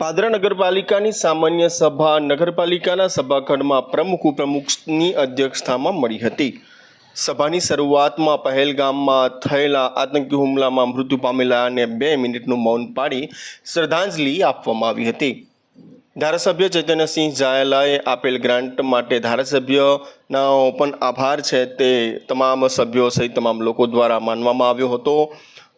પાદરા નગરપાલિકાની સામાન્ય સભા નગરપાલિકાના સભાખંડમાં પ્રમુખ ઉપપ્રમુખની અધ્યક્ષતામાં મળી હતી. સભાની શરૂઆતમાં પહેલગામમાં થયેલા આતંકી હુમલામાં મૃત્યુ પામેલા અને બે મિનિટનું મૌન પાડી શ્રદ્ધાંજલિ આપવામાં આવી હતી. ધારાસભ્ય ચૈતન્યસિંહ ઝાયલાએ આપેલ ગ્રાન્ટ માટે ધારાસભ્યના પણ આભાર છે. તે તમામ સભ્યો સહિત તમામ લોકો દ્વારા માનવામાં આવ્યો હતો.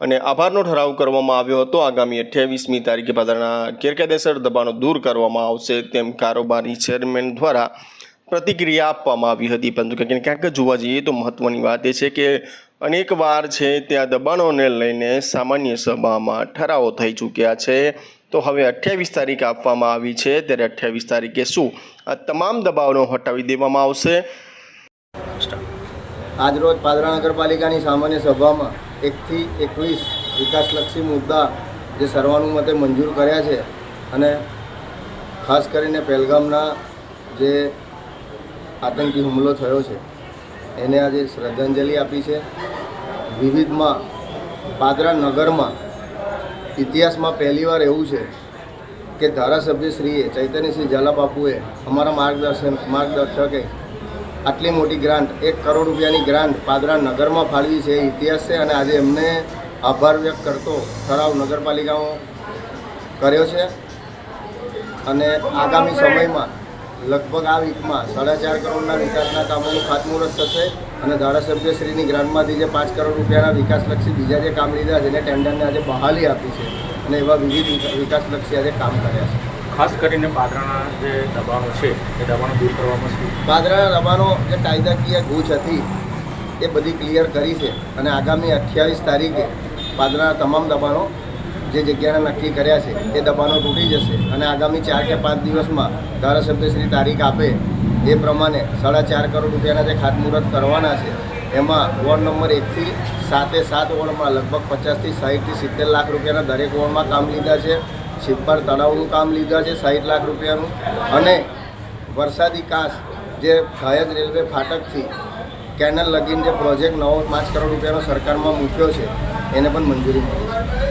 અને આભારનો ઠરાવ કરવામાં આવ્યો હતો. આગામી અઠ્યાવીસમી તારીખે પાદરના ગેરકાયદેસર દબાણો દૂર કરવામાં આવશે તેમ કારોબારી ચેરમેન દ્વારા પ્રતિક્રિયા આપવામાં આવી હતી. પરંતુ ક્યાંક જોવા જઈએ તો મહત્ત્વની વાત એ છે કે અનેક વાર છે ત્યાં દબાણોને લઈને સામાન્ય સભામાં ઠરાવો થઈ ચૂક્યા છે. તો હવે અઠ્યાવીસ તારીખ આપવામાં આવી છે. ત્યારે અઠ્યાવીસ તારીખે શું આ તમામ દબાણો હટાવી દેવામાં આવશે? આજરોજ પાદરા નગરપાલિકાની સામાન્ય સભામાં એકથી એકવીસ વિકાસલક્ષી મુદ્દા જે સર્વાનુમતે મંજૂર કર્યા છે અને ખાસ કરીને પહેલગામના જે આતંકી હુમલો થયો છે, એને આજે શ્રદ્ધાંજલિ આપી છે. વિવિધમાં પાદરા નગરમાં ઇતિહાસમાં પહેલીવાર એવું છે કે ધારાસભ્યશ્રીએ ચૈતન્યસિંહ ઝાલા બાપુએ અમારા માર્ગદર્શન, માર્ગદર્શકે આટલી મોટી ગ્રાન્ટ, એક કરોડ રૂપિયાની ગ્રાન્ટ પાદરા નગરમાં ફાળવી છે, એ ઇતિહાસ છે અને આજે એમને આભાર વ્યક્ત કરતો ઠરાવ નગરપાલિકાઓ કર્યો છે. અને આગામી સમયમાં લગભગ આ વીકમાં સાડા ચાર કરોડના વિકાસના કામોનું ખાતમુહૂર્ત થશે અને ધારાસભ્યશ્રીની ગ્રાન્ટમાંથી જે પાંચ કરોડ રૂપિયાના વિકાસલક્ષી બીજા જે કામ લીધા છે એને ટેન્ડરને આજે બહાલી આપી છે અને એવા વિવિધ વિકાસલક્ષી આજે કામ કર્યા છે. ખાસ કરીને પાદરાના જે દબાણો છે, એ દબાણો દૂર કરવામાં શું? પાદરાના દબાણો જે કાયદાકીય ગૂંચ હતી, એ બધી ક્લિયર કરી છે અને આગામી અઠ્યાવીસ તારીખે પાદરાના તમામ દબાણો જે જગ્યાના નક્કી કર્યા છે, એ દબાણો તૂટી જશે અને આગામી ચાર કે પાંચ દિવસમાં ધારાસભ્યશ્રી તારીખ આપે, એ પ્રમાણે સાડા ચાર કરોડ રૂપિયાના જે ખાતમુહૂર્ત કરવાના છે, એમાં વોર્ડ નંબર એકથી સાતે સાત વોર્ડમાં લગભગ પચાસથી સાહીઠથી સિત્તેર લાખ રૂપિયાના દરેક વોર્ડમાં કામ લીધા છે. છિપ્પર તળાવનું કામ લીધા છે સાઠ લાખ રૂપિયાનું. અને વરસાદી કાસ જે ફાયદ રેલવે ફાટકથી કેનલ લગીન જે પ્રોજેક્ટ નવો પાંચ કરોડ રૂપિયાનો સરકારમાં મૂક્યો છે, એને પણ મંજૂરી મળી છે.